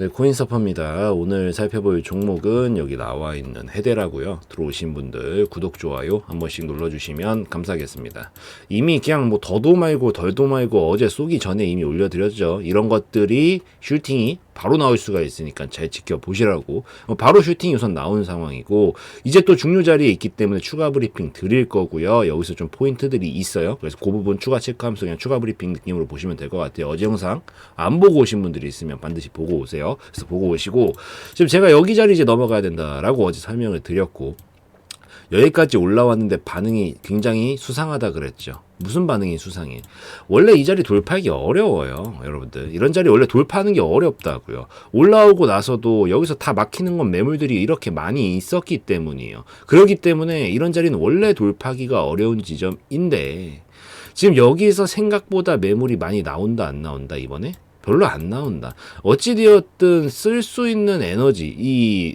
네, 코인서퍼입니다. 오늘 살펴볼 종목은 여기 나와 있는 헤데라고요. 들어오신 분들 구독, 좋아요 한 번씩 눌러주시면 감사하겠습니다. 이미 그냥 뭐 더도 말고 덜도 말고 어제 쏘기 전에 이미 올려드렸죠. 이런 것들이 슈팅이 바로 나올 수가 있으니까 잘 지켜보시라고. 어, 바로 슈팅이 우선 나온 상황이고 이제 또 중요 자리에 있기 때문에 추가 브리핑 드릴 거고요. 여기서 좀 포인트들이 있어요. 그래서 그 부분 추가 체크하면서 그냥 추가 브리핑 느낌으로 보시면 될 것 같아요. 어제 영상 안 보고 오신 분들이 있으면 반드시 보고 오세요. 그래서 보고 오시고 지금 제가 여기 자리 이제 넘어가야 된다라고 어제 설명을 드렸고 여기까지 올라왔는데 반응이 굉장히 수상하다 그랬죠. 무슨 반응이 수상해? 원래 이 자리 돌파하기 어려워요, 여러분들. 이런 자리 원래 돌파하는 게 어렵다고요. 올라오고 나서도 여기서 다 막히는 건 매물들이 이렇게 많이 있었기 때문이에요. 그렇기 때문에 이런 자리는 원래 돌파하기가 어려운 지점인데 지금 여기서 생각보다 매물이 많이 나온다 안 나온다 이번에? 별로 안 나온다. 어찌되었든 쓸 수 있는 에너지 이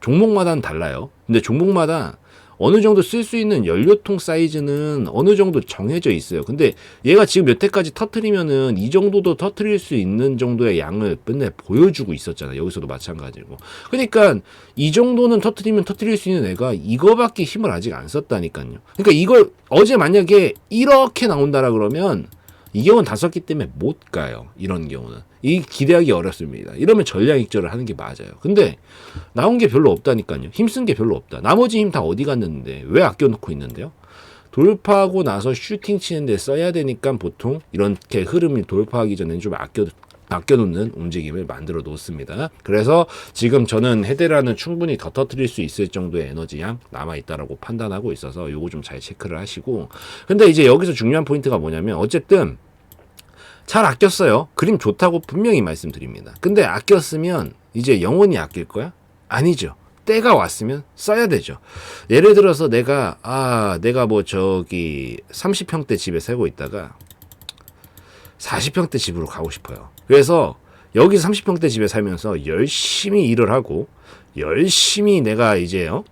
종목마다는 달라요. 근데 종목마다 어느 정도 쓸 수 있는 연료통 사이즈는 어느 정도 정해져 있어요. 근데 얘가 지금 몇 회까지 터트리면은 이 정도도 터트릴 수 있는 정도의 양을 맨날 보여주고 있었잖아요. 여기서도 마찬가지고. 그러니까 이 정도는 터트리면 터트릴 수 있는 애가 이거밖에 힘을 아직 안 썼다니까요. 그러니까 이걸 어제 만약에 이렇게 나온다라 그러면 이 경우는 다 썼기 때문에 못 가요. 이런 경우는. 이 기대하기 어렵습니다. 이러면 전략 익절을 하는 게 맞아요. 근데 나온 게 별로 없다니까요. 힘쓴 게 별로 없다. 나머지 힘 다 어디 갔는데 왜 아껴놓고 있는데요? 돌파하고 나서 슈팅 치는데 써야 되니까 보통 이렇게 흐름이 돌파하기 전에는 좀 아껴 아껴놓는 움직임을 만들어 놓습니다. 그래서 지금 저는 헤데라는 충분히 더 터트릴 수 있을 정도의 에너지 양 남아 있다라고 판단하고 있어서 요거 좀 잘 체크를 하시고 근데 이제 여기서 중요한 포인트가 뭐냐면 어쨌든 잘 아꼈어요. 그림 좋다고 분명히 말씀드립니다. 근데 아꼈으면 이제 영원히 아낄 거야? 아니죠. 때가 왔으면 써야 되죠. 예를 들어서 내가 아 내가 뭐 저기 30평대 집에 살고 있다가 40평대 집으로 가고 싶어요. 그래서 여기 30평대 집에 살면서 열심히 일을 하고 열심히 내가 이제 어?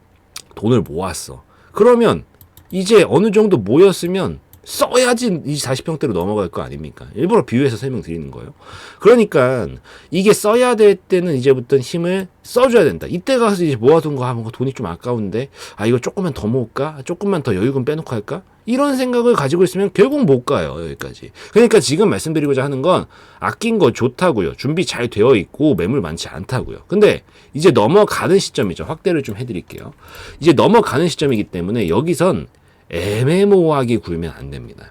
돈을 모았어. 그러면 이제 어느 정도 모였으면 써야지 이 40평대로 넘어갈 거 아닙니까? 일부러 비유해서 설명드리는 거예요. 그러니까 이게 써야 될 때는 이제부터 힘을 써줘야 된다. 이때 가서 이제 모아둔 거 하면 돈이 좀 아까운데 아 이거 조금만 더 모을까? 조금만 더 여유금 빼놓고 할까? 이런 생각을 가지고 있으면 결국 못 가요 여기까지. 그러니까 지금 말씀드리고자 하는 건 아낀 거 좋다고요. 준비 잘 되어 있고 매물 많지 않다고요. 근데 이제 넘어가는 시점이죠. 확대를 좀 해드릴게요. 이제 넘어가는 시점이기 때문에 여기선 애매모호하게 굴면 안 됩니다.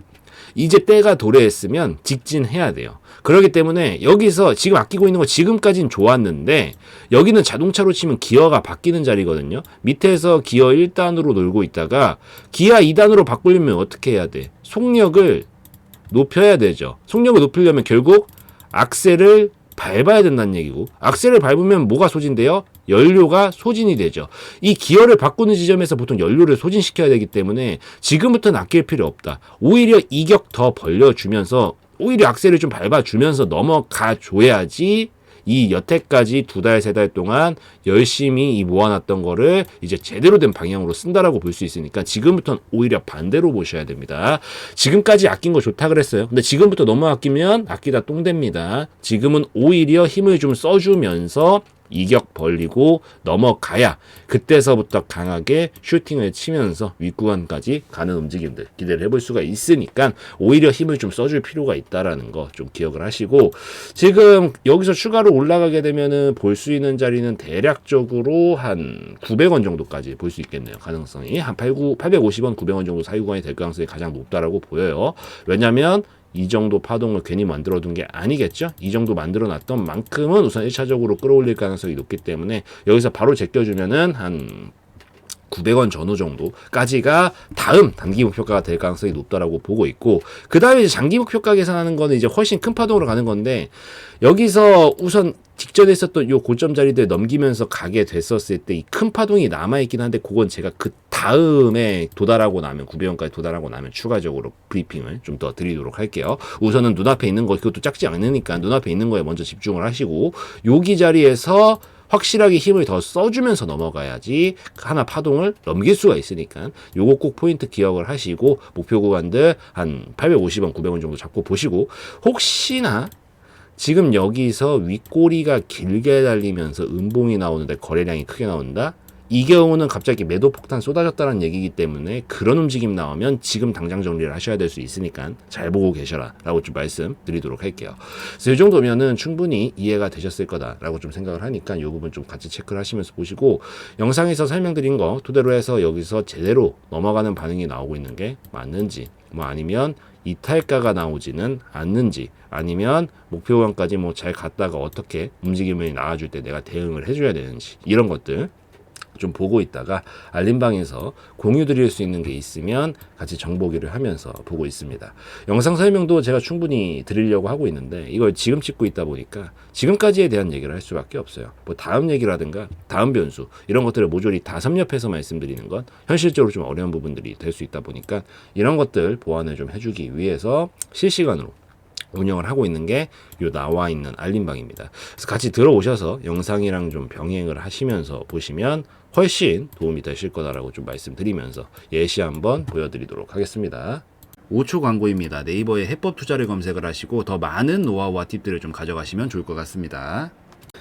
이제 때가 도래했으면 직진해야 돼요. 그렇기 때문에 여기서 지금 아끼고 있는 거 지금까지는 좋았는데 여기는 자동차로 치면 기어가 바뀌는 자리거든요. 밑에서 기어 1단으로 놀고 있다가 기아 2단으로 바꾸려면 어떻게 해야 돼? 속력을 높여야 되죠. 속력을 높이려면 결국 악셀을 밟아야 된다는 얘기고 악셀을 밟으면 뭐가 소진돼요? 연료가 소진이 되죠. 이 기어를 바꾸는 지점에서 보통 연료를 소진시켜야 되기 때문에 지금부터는 아낄 필요 없다. 오히려 이격 더 벌려주면서 오히려 악셀을 좀 밟아주면서 넘어가 줘야지 이 여태까지 두 달, 세 달 동안 열심히 이 모아놨던 거를 이제 제대로 된 방향으로 쓴다라고 볼 수 있으니까 지금부터는 오히려 반대로 보셔야 됩니다. 지금까지 아낀 거 좋다 그랬어요. 근데 지금부터 너무 아끼면 아끼다 똥됩니다. 지금은 오히려 힘을 좀 써주면서 이격 벌리고 넘어가야 그때서부터 강하게 슈팅을 치면서 윗구간까지 가는 움직임들 기대를 해볼 수가 있으니까 오히려 힘을 좀 써줄 필요가 있다라는 거 좀 기억을 하시고 지금 여기서 추가로 올라가게 되면은 볼 수 있는 자리는 대략적으로 한 900원 정도까지 볼 수 있겠네요. 가능성이. 한 89, 850원 900원 정도 사유 구간이 될 가능성이 가장 높다라고 보여요. 왜냐면 이 정도 파동을 괜히 만들어둔 게 아니겠죠? 이 정도 만들어놨던 만큼은 우선 1차적으로 끌어올릴 가능성이 높기 때문에 여기서 바로 제껴주면은 한 900원 전후 정도까지가 다음 단기 목표가가 될 가능성이 높다라고 보고 있고 그 다음에 장기 목표가 계산하는 거는 이제 훨씬 큰 파동으로 가는 건데 여기서 우선 직전에 있었던 요 고점 자리들 넘기면서 가게 됐었을 때 이 큰 파동이 남아있긴 한데 그건 제가 그 다음에 도달하고 나면 900원까지 도달하고 나면 추가적으로 브리핑을 좀 더 드리도록 할게요. 우선은 눈앞에 있는 거 그것도 작지 않으니까 눈앞에 있는 거에 먼저 집중을 하시고 여기 자리에서 확실하게 힘을 더 써주면서 넘어가야지 하나 파동을 넘길 수가 있으니까 요거 꼭 포인트 기억을 하시고 목표 구간들 한 850원, 900원 정도 잡고 보시고 혹시나 지금 여기서 윗꼬리가 길게 달리면서 음봉이 나오는데 거래량이 크게 나온다? 이 경우는 갑자기 매도 폭탄 쏟아졌다는 얘기이기 때문에 그런 움직임 나오면 지금 당장 정리를 하셔야 될 수 있으니까 잘 보고 계셔라 라고 좀 말씀드리도록 할게요. 그래서 이 정도면은 충분히 이해가 되셨을 거다라고 좀 생각을 하니까 이 부분 좀 같이 체크를 하시면서 보시고 영상에서 설명드린 거 토대로 해서 여기서 제대로 넘어가는 반응이 나오고 있는 게 맞는지 뭐 아니면 이탈가가 나오지는 않는지 아니면 목표관까지 뭐 잘 갔다가 어떻게 움직임을 나와줄 때 내가 대응을 해줘야 되는지 이런 것들 좀 보고 있다가 알림방에서 공유 드릴 수 있는 게 있으면 같이 정보기를 하면서 보고 있습니다. 영상 설명도 제가 충분히 드리려고 하고 있는데 이걸 지금 찍고 있다 보니까 지금까지에 대한 얘기를 할 수밖에 없어요. 뭐 다음 얘기라든가 다음 변수 이런 것들을 모조리 다 섭렵해서 말씀드리는 건 현실적으로 좀 어려운 부분들이 될 수 있다 보니까 이런 것들 보완을 좀 해주기 위해서 실시간으로 운영을 하고 있는 게 요 나와 있는 알림방입니다. 그래서 같이 들어오셔서 영상이랑 좀 병행을 하시면서 보시면 훨씬 도움이 되실 거다라고 좀 말씀드리면서 예시 한번 보여드리도록 하겠습니다. 5초 광고입니다. 네이버에 해법 투자를 검색을 하시고 더 많은 노하우와 팁들을 좀 가져가시면 좋을 것 같습니다.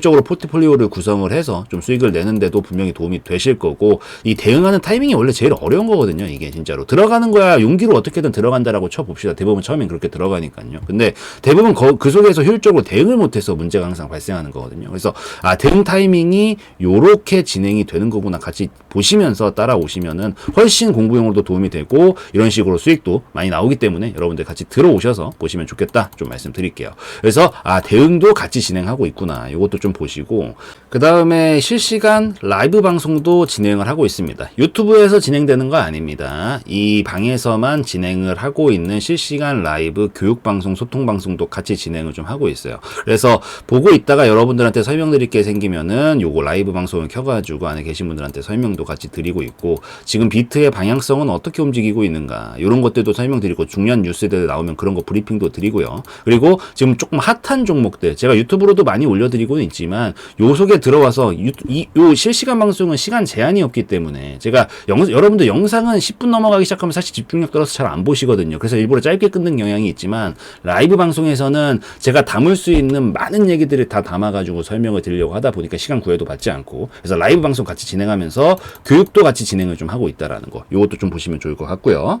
적으로 포트폴리오를 구성을 해서 좀 수익을 내는데도 분명히 도움이 되실 거고 이 대응하는 타이밍이 원래 제일 어려운 거거든요 이게 진짜로. 들어가는 거야 용기로 어떻게든 들어간다라고 쳐봅시다. 대부분 처음엔 그렇게 들어가니까요. 근데 대부분 거- 그 속에서 효율적으로 대응을 못해서 문제가 항상 발생하는 거거든요. 그래서 아 대응 타이밍이 요렇게 진행이 되는 거구나 같이 보시면서 따라오시면은 훨씬 공부용으로도 도움이 되고 이런 식으로 수익도 많이 나오기 때문에 여러분들 같이 들어오셔서 보시면 좋겠다 좀 말씀드릴게요. 그래서 아 대응도 같이 진행하고 있구나. 요것도 좀 보시고. 그 다음에 실시간 라이브 방송도 진행을 하고 있습니다. 유튜브에서 진행되는 거 아닙니다. 이 방에서만 진행을 하고 있는 실시간 라이브 교육 방송 소통 방송도 같이 진행을 좀 하고 있어요. 그래서 보고 있다가 여러분들한테 설명드릴 게 생기면은 요거 라이브 방송을 켜가지고 안에 계신 분들한테 설명도 같이 드리고 있고 지금 비트의 방향성은 어떻게 움직이고 있는가 이런 것들도 설명드리고 중요한 뉴스들 나오면 그런 거 브리핑도 드리고요. 그리고 지금 조금 핫한 종목들 제가 유튜브로도 많이 올려드리고는 있지만 요 속에 들어와서 유, 이, 요 실시간 방송은 시간 제한이 없기 때문에 제가 영, 여러분들 영상은 10분 넘어가기 시작하면 사실 집중력 떨어서 잘 안 보시거든요. 그래서 일부러 짧게 끊는 경향이 있지만 라이브 방송에서는 제가 담을 수 있는 많은 얘기들을 다 담아가지고 설명을 드리려고 하다 보니까 시간 구애도 받지 않고 그래서 라이브 방송 같이 진행하면서 교육도 같이 진행을 좀 하고 있다라는 거 요것도 좀 보시면 좋을 것 같고요.